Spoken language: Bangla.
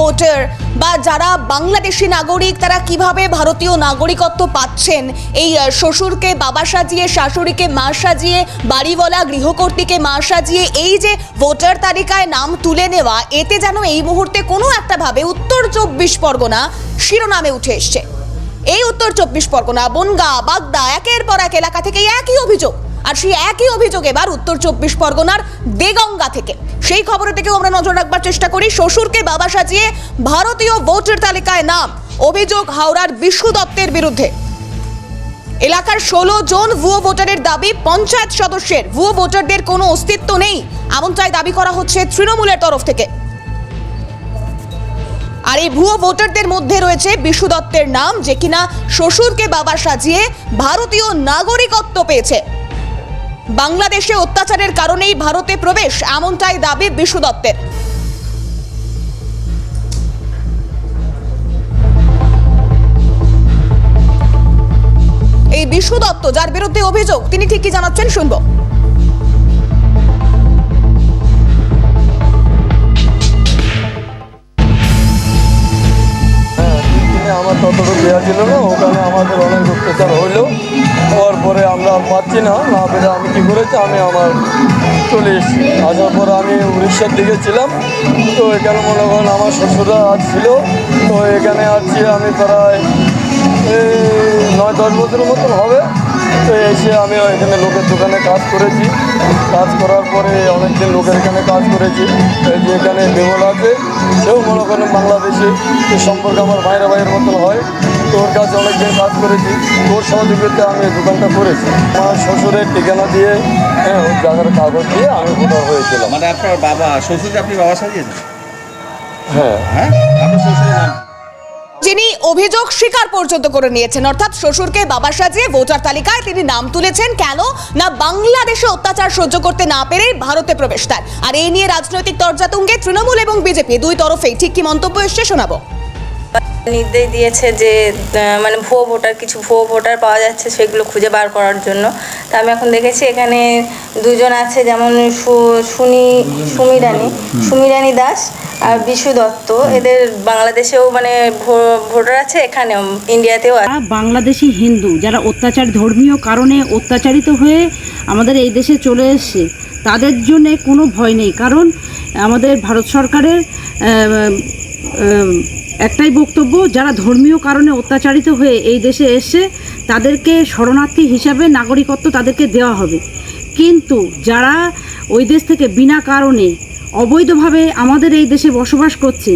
ভোটার বা যারা বাংলাদেশি নাগরিক, তারা কীভাবে ভারতীয় নাগরিকত্ব পাচ্ছেন? এই শ্বশুরকে বাবা সাজিয়ে, শাশুড়িকে মা সাজিয়ে, বাড়িওয়ালা গৃহকর্তীকে মা সাজিয়ে এই যে ভোটার তালিকায় নাম তুলে নেওয়া, এতে যেন এই মুহূর্তে কোনো একটা ভাবে উত্তর চব্বিশ পরগনা শিরোনামে উঠে এসছে। এই উত্তর চব্বিশ পরগনা, বনগা, বাগদা, একের পর এক এলাকা থেকে একই অভিযোগ। আর সেই একই অভিযোগ এবার উত্তর চব্বিশ পরগনার দেগঙ্গা থেকে। সেই খবরের দিকেও আমরা নজর রাখবার চেষ্টা করি। শ্বশুরকে বাবা সাজিয়ে ভারতীয় ভোটার তালিকায় নাম, অভিযোগ হাওড়ার বিষ্ণু দত্তের বিরুদ্ধে। এলাকার ষোলো জন ভুয়ো ভোটারের দাবি, পঞ্চায়েত সদস্যের ভুয়ো ভোটারদের কোনো অস্তিত্ব নেই, এমনটাই দাবি করা হচ্ছে তৃণমূলের তরফ থেকে। আর এই ভুয়ো ভোটারদের মধ্যে রয়েছে বিশু দত্তের নাম, যে কিনা শ্বশুরকে বাবা সাজিয়ে ভারতীয় নাগরিকত্ব পেয়েছে। বাংলাদেশে অত্যাচারের কারণেই ভারতে প্রবেশ, এমনটাই দাবি বিশু দত্তের। এই বিশু দত্ত, যার বিরুদ্ধে অভিযোগ, তিনি ঠিকই জানাচ্ছেন, শুনব। দেওয়া ছিল না, ওখানে আমাদের অনেক অত্যাচার হইল। হওয়ার পরে আমরা পাচ্ছি না না পেরে আমি কী করেছি? আমি আমার চলে এসেছি। আসার পরে আমি উড়িষ্যার দিকে ছিলাম, তো এখানে মনে করেন আমার শ্বশুরা আজ ছিল, তো এখানে আছি আমি প্রায় নয়, দশ বছরের মতন হবে। তো এসে আমি এখানে লোকের দোকানে কাজ করেছি। কাজ করার পরে অনেকদিন লোকের এখানে কাজ করেছি। এই যে এখানে দেবল আছে, সেও মনে করেন বাংলাদেশি সম্পর্ক আমার ভাইরা ভাইয়ের মতন হয়। তো ওর কাছে অনেকদিন কাজ করেছি তোর সহযোগিতা আমি দোকানটা করেছি। আমার শ্বশুরের ঠিকানা দিয়ে হ্যাঁ ওর জায়গার কাগজ দিয়ে আমি ভোটার হয়েছিলাম। মানে আপনার বাবা শ্বশুরকে আপনি বাবা সাজিয়েছেন? হ্যাঁ। হ্যাঁ? আপনার শ্বশুরের নাম? যিনি অভিযোগ স্বীকার পর্যন্ত করে নিয়েছেন অর্থাৎ শ্বশুরকে বাবা সাজিয়ে ভোটার তালিকায় তিনি নাম তুলেছেন কেন? না বাংলাদেশে অত্যাচার সহ্য করতে না পেরে ভারতে প্রবেশ তার। আর এই নিয়ে রাজনৈতিক তর্জাতুঙ্গে তৃণমূল এবং বিজেপি দুই তরফেই ঠিক কি মন্তব্য এসছে শোনাবো। নির্দেশ দিয়েছে যে মানে ভুয়ো ভোটার, কিছু ভুয়ো ভোটার পাওয়া যাচ্ছে সেগুলো খুঁজে বার করার জন্য। তা আমি এখন দেখেছি এখানে দুজন আছে, যেমন সুনি, সুমিরানি সুমিরানি দাস আর বিশু দত্ত। এদের বাংলাদেশেও মানে ভোটার আছে এখানেও ইন্ডিয়াতেও আছে। বাংলাদেশি হিন্দু, যারা অত্যাচার ধর্মীয় কারণে অত্যাচারিত হয়ে আমাদের এই দেশে চলে এসছে, তাদের জন্য কোনো ভয় নেই। কারণ আমাদের ভারত সরকারের একটাই বক্তব্য, যারা ধর্মীয় কারণে অত্যাচারিত হয়ে এই দেশে এসে তাদেরকে শরণার্থী হিসাবে নাগরিকত্ব তাদেরকে দেওয়া হবে। কিন্তু যারা ওই দেশ থেকে বিনা কারণে অবৈধভাবে আমাদের এই দেশে বসবাস করছে